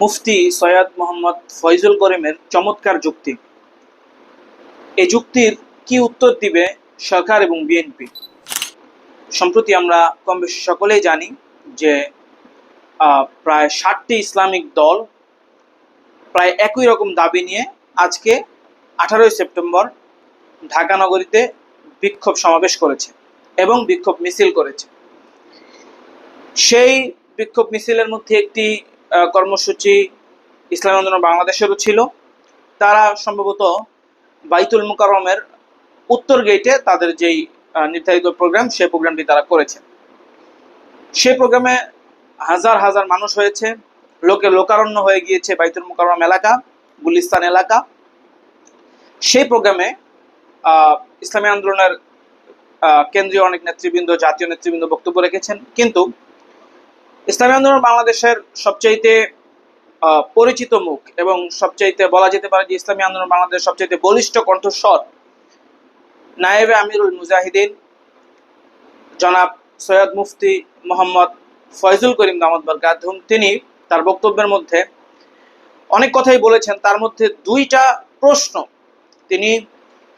মুফতি সৈয়দ মোহাম্মদ ফয়জুল করিমের চমৎকার যুক্তি। এই যুক্তির কি উত্তর দিবে সরকার এবং বিএনপি? সম্প্রতি আমরা কম বেশি সকলেই জানি যে প্রায় ষাটটি ইসলামিক দল প্রায় একই রকম দাবি নিয়ে আজকে আঠারোই সেপ্টেম্বর ঢাকা নগরীতে বিক্ষোভ সমাবেশ করেছে এবং বিক্ষোভ মিছিল করেছে। সেই বিক্ষোভ মিছিলের মধ্যে একটি কর্মসূচি ইসলামী আন্দোলন বাংলাদেশেরও ছিল। তারা সম্ভবত বাইতুল মুকাররমের উত্তর গেটে তাদের যেই নির্ধারিত প্রোগ্রাম সেই প্রোগ্রামটি তারা করেছে। সেই প্রোগ্রামে হাজার হাজার মানুষ হয়েছে। লোকে লোকারণ্য হয়ে গিয়েছে বাইতুল মুকাররম এলাকা, গুলিস্তান এলাকা। সেই প্রোগ্রামে ইসলামী আন্দোলনের কেন্দ্রীয় অনেক নেতৃবৃন্দ, জাতীয় নেতৃবৃন্দ বক্তব্য রেখেছেন। কিন্তু ইসলামী আন্দোলন বাংলাদেশের সবচাইতে পরিচিত মুখ এবং সবচাইতে বলা যেতে পারে যে ইসলামী আন্দোলন বাংলাদেশের সবচাইতে বলিষ্ঠ কণ্ঠস্বর নায়েবে আমিরুল মুজাহিদিন, জনাব সৈয়দ মুফতি মোহাম্মদ ফয়জুল করিম দামদ বরকাতুম তিনি তার বক্তব্যের মধ্যে অনেক কথাই বলেছেন। তার মধ্যে দুইটা প্রশ্ন তিনি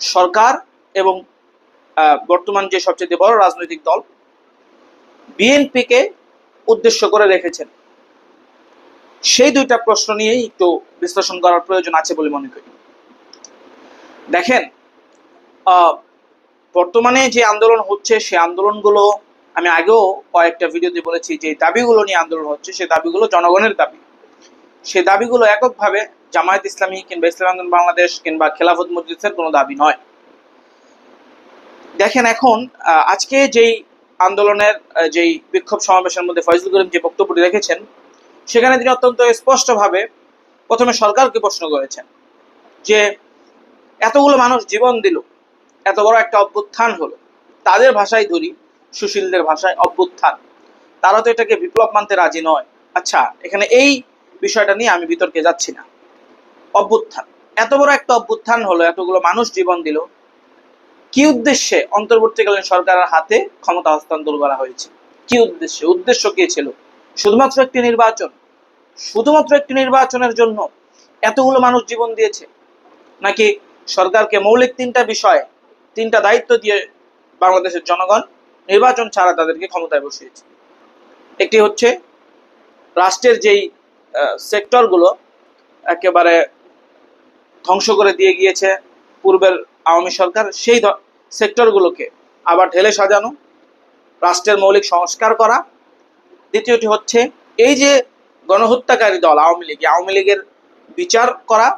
সরকার এবং বর্তমান যে সবচেয়ে বড় রাজনৈতিক দল, বিএনপিকে উদ্দেশ্য করে রেখেছেন। সেই দুইটা প্রশ্ন নিয়েই একটু বিশ্লেষণ করার প্রয়োজন আছে বলে মনে করি। দেখেন বর্তমানে যে আন্দোলন হচ্ছে সেই আন্দোলনগুলো আমি আগেও কয়েকটা ভিডিওতে বলেছি যে দাবিগুলো নিয়ে আন্দোলন হচ্ছে, সে দাবিগুলো জনগণের দাবি। সেই দাবিগুলো এককভাবে জামায়াত ইসলামী কিংবা ইসলাম আন্দোলন বাংলাদেশ কিংবা খেলাফত মজলিসের কোনো দাবি নয়। দেখেন এখন আজকে যেই আন্দোলনের যেই বিক্ষোভ সমাবেশের মধ্যে ফয়জুল করিম যে বক্তব্যটি রেখেছেন, সেখানে তিনি অত্যন্ত স্পষ্টভাবে প্রথমে সরকারকে প্রশ্ন করেছেন যে, এতগুলো মানুষ জীবন দিল, এত বড় একটা অভ্যুত্থান হলো। তাদের ভাষায় ধরি, সুশীলদের ভাষায় অভ্যুত্থান। তারা তো এটাকে বিপ্লব মানতে রাজি নয়। আচ্ছা এখানে এই বিষয়টা নিয়ে আমি বিতর্কে যাচ্ছি না। অভ্যুত্থান। এত বড় একটা অভ্যুত্থান হলো, এতগুলো মানুষ জীবন দিল কি উদ্দেশ্যে অন্তর্বর্তীকালীন সরকারের হাতে ক্ষমতা হস্তান্তর করা হয়েছে? কি উদ্দেশ্যে? উদ্দেশ্য কি ছিল? শুধুমাত্র একটি নির্বাচন? শুধুমাত্র একটি নির্বাচনের জন্য এতগুলো মানুষ জীবন দিয়েছে? নাকি সরকারকে মৌলিক তিনটা বিষয়ে, তিনটা দায়িত্ব দিয়ে বাংলাদেশের জনগণ নির্বাচন ছাড়া তাদেরকে ক্ষমতায় বসিয়েছে? একটি হচ্ছে রাষ্ট্রের যেই সেক্টরগুলো একেবারে ধ্বংস করে দিয়ে গিয়েছে, পূর্বের আওয়ামী সরকার সেই সেক্টরগুলোকে আবার ঢেলে সাজানো, রাষ্ট্রের মৌলিক সংস্কার করা। দ্বিতীয়টি হচ্ছে এই যে গণহত্যাকারী দল, আওয়ামী লীগ আওয়ামী লীগের বিচার করা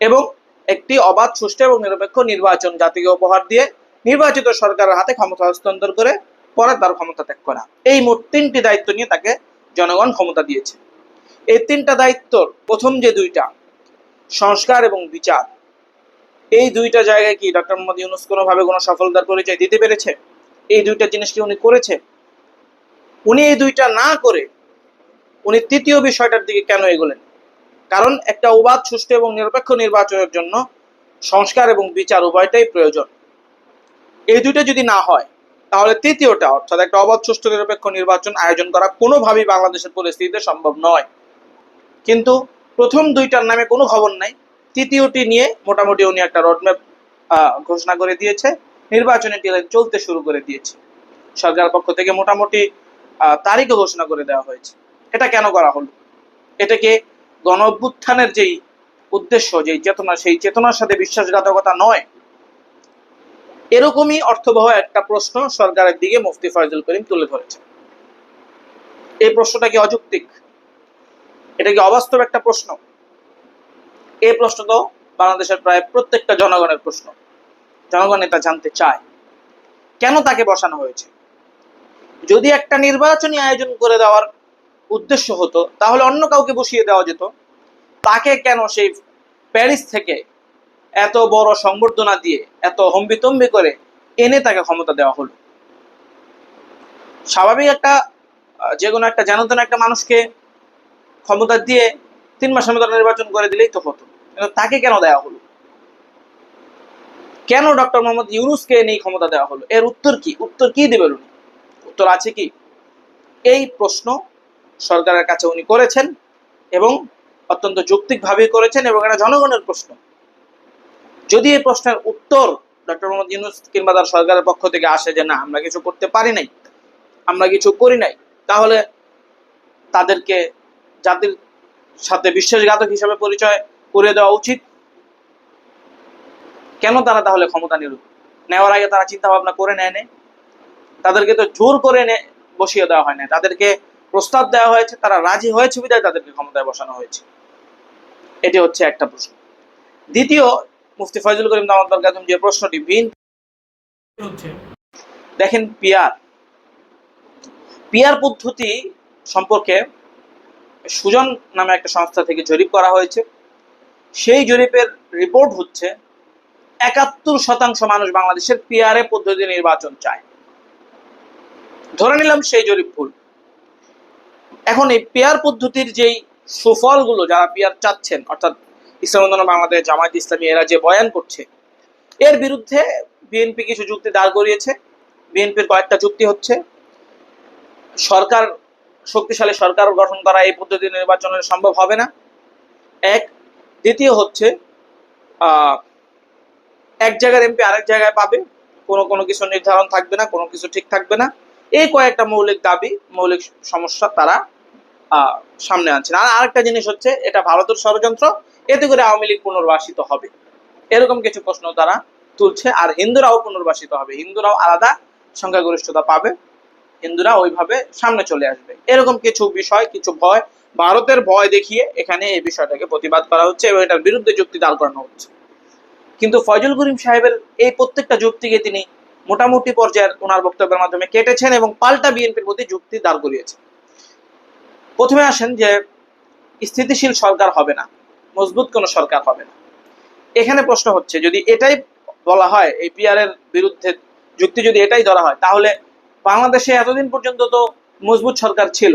এবং একটি অবাধ, সুষ্ঠু এবং নিরপেক্ষ নির্বাচন, জাতিকে উপহার দিয়ে নির্বাচিত সরকারের হাতে ক্ষমতা হস্তান্তর করে পরে তার ক্ষমতা ত্যাগ করা। এই মোট তিনটি দায়িত্ব নিয়ে তাকে জনগণ ক্ষমতা দিয়েছে। এই তিনটা দায়িত্বর প্রথম যে দুইটা, সংস্কার এবং বিচার এই দুইটা জায়গায় কি ডক্টর মোহাম্মদ ইউনুস কোনোভাবে কোনো সফলতার পরিচয় দিতে পেরেছে? এই দুইটা জিনিস কি উনি করেছে? উনি এই দুইটা না করে উনি তৃতীয় বিষয়টার দিকে কেন এগোলেন? কারণ একটা অবাধ সুষ্ঠু এবং নিরপেক্ষ নির্বাচনের জন্য সংস্কার এবং বিচার উভয়টাই প্রয়োজন। এই দুইটা যদি না হয়, তাহলে তৃতীয়টা, অর্থাৎ একটা অবাধ, সুষ্ঠু, নিরপেক্ষ নির্বাচন আয়োজন করা কোনোভাবেই বাংলাদেশের পরিস্থিতিতে সম্ভব নয়। কিন্তু প্রথম দুইটার নামে কোনো খবর নাই তৃতীয়টি নিয়ে মোটামুটি উনি একটা রোডম্যাপ ঘোষণা করে দিয়েছে। নির্বাচনের টিলে চলতে শুরু করে দিয়েছে। সরকার পক্ষ থেকে মোটামুটি তারিখও ঘোষণা করে দেওয়া হয়েছে। এটা কেন করা হলো? এটাকে গণ অভ্যুত্থানের যেই উদ্দেশ্য, যেই চেতনা, সেই চেতনার সাথে বিশ্বাসঘাতকতা নয়? এরকমই অর্থবহ একটা প্রশ্ন সরকারের দিকে মুফতি ফয়জুল করিম তুলে ধরেছে এই প্রশ্নটা কি অযৌক্তিক? এটা কি অবাস্তব একটা প্রশ্ন? এই প্রশ্ন তো বাংলাদেশের প্রায় প্রত্যেকটা জনগণের প্রশ্ন। জনগণ এটা জানতে চায়। কেন তাকে বসানো হয়েছে? যদি একটা নির্বাচনী আয়োজন করে দেওয়ার উদ্দেশ্য হতো, তাহলে অন্য কাউকে বসিয়ে দেওয়া যেত। তাকে কেন সেই প্যারিস থেকে এত বড় সংবর্ধনা দিয়ে, এত হম্বিতম্বি করে এনে তাকে ক্ষমতা দেওয়া হলো? স্বাভাবিক একটা যে কোনো একটা জানতেন একটা মানুষকে ক্ষমতা দিয়ে তিন মাসের মতো নির্বাচন করে দিলেই তো হতো। কিন্তু তাকে কেন দেওয়া হলো? কেন ডক্টর মোহাম্মদ ইউনুসকে নেই ক্ষমতা দেওয়া হলো? এর উত্তর কি? উত্তর কি দেবেন উনি? উত্তর আছে কি? এই প্রশ্ন সরকারের কাছে উনি করেছেন এবং অত্যন্ত যৌক্তিকভাবে করেছেন এবং এটা জনগণের প্রশ্ন। যদি এই প্রশ্নের উত্তর ডক্টর মোহাম্মদ ইউনুস কিংবা তার সরকারের পক্ষ থেকে আসে যে না, আমরা কিছু করতে পারি নাই, আমরা কিছু করি নাই, তাহলে তাদেরকে জাতির সাথে বিশ্বাসঘাতক হিসাবে পরিচয় করে দেওয়া উচিত। কেন তারা তাহলে ক্ষমতা নিল? নেওয়ার আগে তারা চিন্তা ভাবনা করে নেয় তাদেরকে তো জোর করে বসিয়ে দেওয়া হয় না। তাদেরকে প্রস্তাব দেওয়া হয়েছে তারা রাজি হয়েছে বিধায় তাদেরকে ক্ষমতায় বসানো হয়েছে। এটি হচ্ছে একটা প্রশ্ন। দ্বিতীয় মুফতি ফয়জুল করিম দামোদর কাজম যে প্রশ্নটি বিন দেখেন পিয়ার। পিয়ার পদ্ধতি সম্পর্কে সুজন নামে একটা সংস্থা থেকে জরিপ করা হয়েছে। সেই জরিপের রিপোর্ট হচ্ছে, একাত্তর শতাংশ মানুষ বাংলাদেশের পিয়ারে পদ্ধতি নির্বাচন চায়। ধরে নিলাম সেই জরিপ ভুল। এখন এই পেয়ার পদ্ধতির যেই সুফলগুলো যারা পিয়ার চাচ্ছেন, অর্থাৎ ইসলাম বাংলাদেশ, জামায়াত ইসলামী, এরা যে বয়ান করছে, এর বিরুদ্ধে বিএনপি কিছু যুক্তি দাঁড় করিয়েছে। বিএনপির কয়েকটা যুক্তি হচ্ছে, সরকার শক্তিশালী সরকার গঠন করা এই পদ্ধতি নির্বাচনের সম্ভব হবে না। এক, দ্বিতীয় হচ্ছে এক জায়গার এমপি আরেক জায়গায় পাবে। কোনো কোনো কিছু নির্ধারণ থাকবে না, কোনো কিছু ঠিক থাকবে না। এই কয়েকটা মৌলিক দাবি, মৌলিক সমস্যা তারা সামনে আনছেন। আর আরেকটা জিনিস হচ্ছে, এটা ভারতের ষড়যন্ত্র, এতে করে আওয়ামী লীগ পুনর্বাসিত হবে। এরকম কিছু প্রশ্ন তারা তুলছে, আর হিন্দুরাও পুনর্বাসিত হবে। হিন্দুরাও আলাদা সংখ্যাগরিষ্ঠতা পাবে। হিন্দুরা ওইভাবে সামনে চলে আসবে। এরকম কিছু বিষয়, কিছু ভয়, ভারতের ভয় দেখিয়ে এখানে এই বিষয়টাকে প্রতিবাদ করা হচ্ছে এবং এটার বিরুদ্ধে যুক্তি দাঁড় করানো হচ্ছে। কিন্তু ফয়জুল করিম সাহেবের এই প্রত্যেকটা যুক্তিকে তিনি মোটামুটি পর্যায়ের ওনার বক্তব্যের মাধ্যমে কেটেছেন এবং পাল্টা বিএনপির প্রতি যুক্তি দাঁড় করিয়েছেন। প্রথমে আসেন যে, স্থিতিশীল সরকার হবে না, মজবুত কোনো সরকার হবে না। এখানে প্রশ্ন হচ্ছে, যদি এটাই বলা হয়, এই পিআর এর বিরুদ্ধে যুক্তি যদি এটাই ধরা হয়, তাহলে বাংলাদেশে এতদিন পর্যন্ত তো মজবুত সরকার ছিল।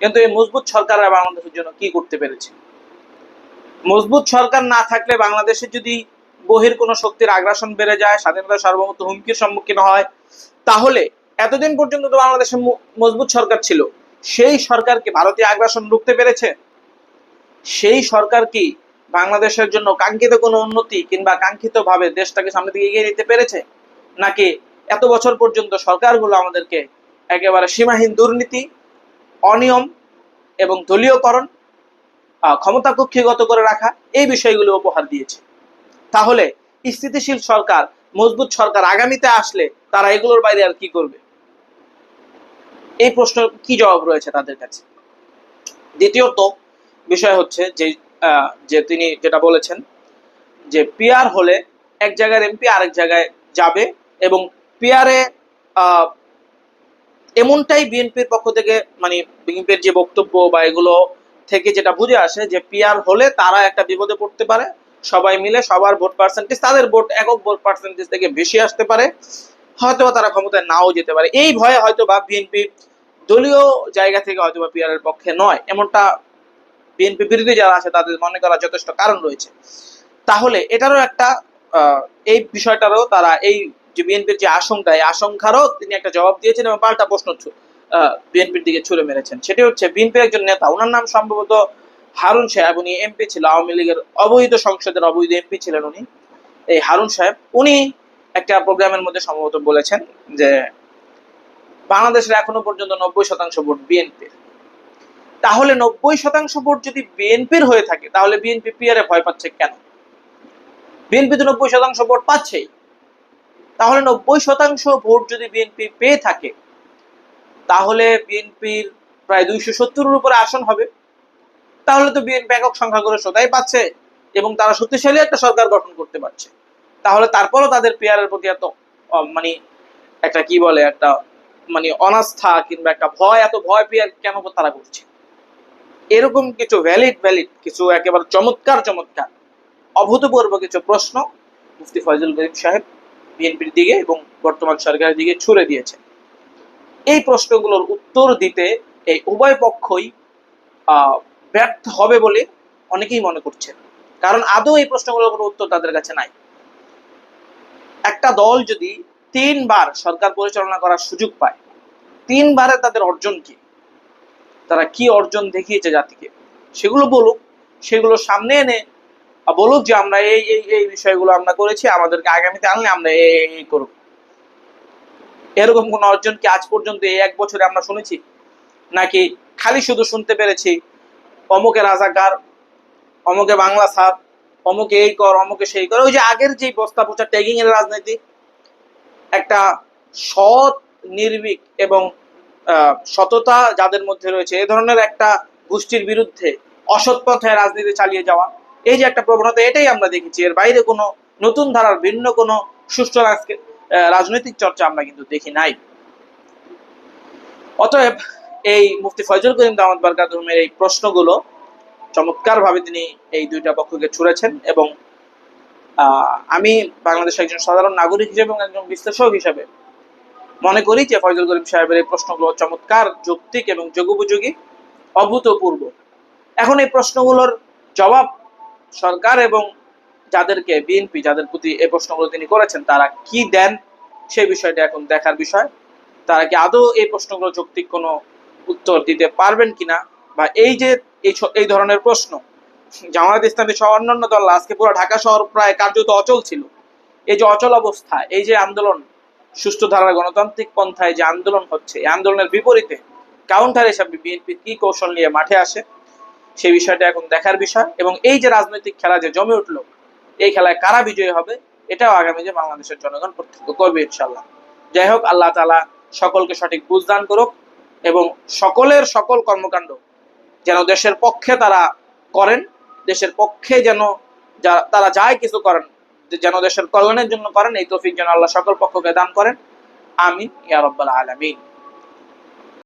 কিন্তু এই মজবুত সরকাররা বাংলাদেশের জন্য কি করতে পেরেছে? মজবুত সরকার না থাকলে বাংলাদেশে যদি বহির কোনো শক্তির আগ্রাসন বেড়ে যায়, স্বাধীনতা সার্বভৌমত্ব হুমকির সম্মুখীন হয়, তাহলে এতদিন পর্যন্ত তো বাংলাদেশে মজবুত সরকার ছিল। সেই সরকারকে ভারতীয় আগ্রাসন রুখতে পেরেছে? সেই সরকার কি বাংলাদেশের জন্য কাঙ্ক্ষিত কোনো উন্নতি কিংবা কাঙ্ক্ষিত ভাবে দেশটাকে সামনে দিকে এগিয়ে নিতে পেরেছে? নাকি এত বছর পর্যন্ত সরকারগুলো আমাদেরকে একেবারে সীমাহীন দুর্নীতি, অনিয়ম এবং দলীয়করণ ক্ষমতা কক্ষিগত করে রাখা এই বিষয়গুলো উপহার দিয়েছে। তাহলে স্থিতিশীল সরকার, মজবুত সরকার আগামীতে আসলে তারা এগুলোর বাইরে আর কি করবে? এই প্রশ্ন কি জবাব রয়েছে তাদের কাছে? দ্বিতীয়ত বিষয় হচ্ছে যে যে তিনি যেটা বলেছেন যে, পিআর হলে এক জায়গার এমপি আরেক জায়গায় যাবে এবং পিআরে এমনটাই বিএনপির পক্ষ থেকে মানে বিএনপির যে বক্তব্য বা এগুলো থেকে যেটা বুঝে আসে যে পিআর হলে তারা একটা বিপদে পড়তে পারে, সবাই মিলে সবার ভোট পার্সেন্টেজ তাদের ভোট একক ভোট পার্সেন্টেজ থেকে বেশি আসতে পারে হয়তো তারা ক্ষমতায় নাও যেতে পারে। এই ভয়ে হয়তো বা বিএনপি দলীয় জায়গা থেকে হয়তো বা পিআর এর পক্ষে নয়, এমনটা বিএনপি বিরোধী যারা আছে তাদের মনে করার যথেষ্ট কারণ রয়েছে। তাহলে এটারও একটা এই বিষয়টারও তারা এই যে বিএনপির যে আশঙ্কা, এই আশঙ্কারও তিনি একটা জবাব দিয়েছেন এবং পাল্টা প্রশ্ন বিএনপির দিকে ছুড়ে মেরেছেন। সেটি হচ্ছে বিএনপির একজন নেতা ওনার নাম সম্ভবত হারুন সাহেব, উনি এমপি ছিল আওয়ামী লীগের অবৈধ সংসদের অবৈধ এমপি ছিলেন উনি। এই হারুন সাহেব, উনি একটা প্রোগ্রামের মধ্যে সম্ভবত বলেছেন যে বাংলাদেশের এখনও পর্যন্ত নব্বই শতাংশ ভোট বিএনপির তাহলে নব্বই শতাংশ ভোট যদি বিএনপির হয়ে থাকে, তাহলে বিএনপি পিয়ারে ভয় পাচ্ছে কেন? বিএনপি তো নব্বই শতাংশ ভোট পাচ্ছেই। তাহলে নব্বই শতাংশ ভোট যদি বিএনপি পেয়ে থাকে, তাহলে বিএনপির প্রায় দুইশো সত্তরের উপরে আসন হবে। তাহলে তো বিএনপি একক সংখ্যাগরিষ্ঠতাই পাচ্ছে এবং তারা শক্তিশালী একটা সরকার গঠন করতে পারছে। তাহলে তারপরও তাদের পেয়ারের প্রতি এত মানে একটা কি বলে, একটা মানে অনাস্থা কিংবা একটা ভয়, এত ভয় পেয়ে কেন তারা করছে? এরকম কিছু ভ্যালিড ভ্যালিড কিছু একেবারে চমৎকার চমৎকার, অভূতপূর্ব কিছু প্রশ্ন মুফতি ফয়জুল করিম সাহেব। বিএনপির দিকে এবং বর্তমান সরকারের দিকে ছুড়ে দিয়েছে। এই প্রশ্নগুলোর উত্তর দিতে এই উভয় পক্ষই ব্যর্থ হবে বলে অনেকেই মনে করছেন। কারণ আদৌ এই প্রশ্নগুলোর কোনো উত্তর তাদের কাছে নাই। একটা দল যদি তিনবার সরকার পরিচালনা করার সুযোগ পায়, তিনবারে তাদের অর্জন কি? তারা কি অর্জন দেখিয়েছে জাতিকে? সেগুলো বলুক, সেগুলো সামনে এনে বলুক যে আমরা এই এই এই বিষয়গুলো আমরা করেছি, আমাদেরকে আগামীতে আনলে আমরা এই, এই- করব। এরকম কোন অর্জন কি আজ পর্যন্ত এই এক বছরে আমরা শুনেছি? নাকি খালি শুধু শুনতে পেরেছি অমুকে রাজাকার, অমুকে বাংলা সার অমুকে এই কর, অমুকে সেই কর, ওই যে আগের যে বস্তা পোচা ট্যাগিং এর রাজনীতি, একটা সৎ, নির্ভীক এবং সততা যাদের মধ্যে রয়েছে, এ ধরনের একটা গোষ্ঠীর বিরুদ্ধে অসৎ পথে রাজনীতি চালিয়ে যাওয়া এই যে একটা প্রবণতা, এটাই আমরা দেখেছি। এর বাইরে কোনো নতুন ধারার, ভিন্ন কোনো সুষ্ঠু রাজনৈতিক চর্চা আমরা কিন্তু দেখি নাই। অতএব এই মুফতি ফয়জুল করিম দামাত বারকাতুমের এই প্রশ্নগুলো চমৎকারভাবে তিনি এই দুইটা পক্ষকে ছুড়েছেন এবং আমি বাংলাদেশের একজন সাধারণ নাগরিক হিসেবে এবং একজন বিশ্লেষক হিসেবে মনে করি যে ফয়জুল করিম সাহেবের এই প্রশ্নগুলো চমৎকার, যৌক্তিক এবং যোগোপযোগী, অভূতপূর্ব। এখন এই প্রশ্নগুলোর জবাব সরকার এবং যাদেরকে বিএনপি, যাদের প্রতি এই প্রশ্নগুলো তিনি করেছেন, তারা কি দেন সেই বিষয়টা এখন দেখার বিষয়। তারা কি আদৌ এই প্রশ্নগুলো যৌক্তিক কোনো উত্তর দিতে পারবেন কিনা? বা এই যে এই ধরনের প্রশ্ন, জামায়াত ইসলামী সহ অন্যান্য দল আজকে পুরো ঢাকা শহর প্রায় কার্যত অচল ছিল। এই যে অচল অবস্থা, এই যে আন্দোলন, সুষ্ঠু ধারার গণতান্ত্রিক পন্থায় যে আন্দোলন হচ্ছে, এই আন্দোলনের বিপরীতে কাউন্টার হিসাবে বিএনপি কি কৌশল নিয়ে মাঠে আসে? সেই বিষয়টা এখন দেখার বিষয়। এবং এই যে রাজনৈতিক খেলা যে জমে উঠল, এই খেলায় কারা বিজয়ী হবে, এটাও আগামী যে বাংলাদেশের জনগণ প্রত্যক্ষ করবে ইনশাল্লাহ যাই হোক, আল্লাহ তালা সকলকে সঠিক বুঝদান করুক এবং সকলের সকল কর্মকাণ্ড যেন দেশের পক্ষে তারা করেন, দেশের পক্ষে যেন তারা যাই কিছু করেন, যেন দেশের কল্যাণের জন্য করেন, এই তৌফিক যেন আল্লাহ সকল পক্ষকে দান করেন। আমিন, ইয়া রব্বাল আলামিন।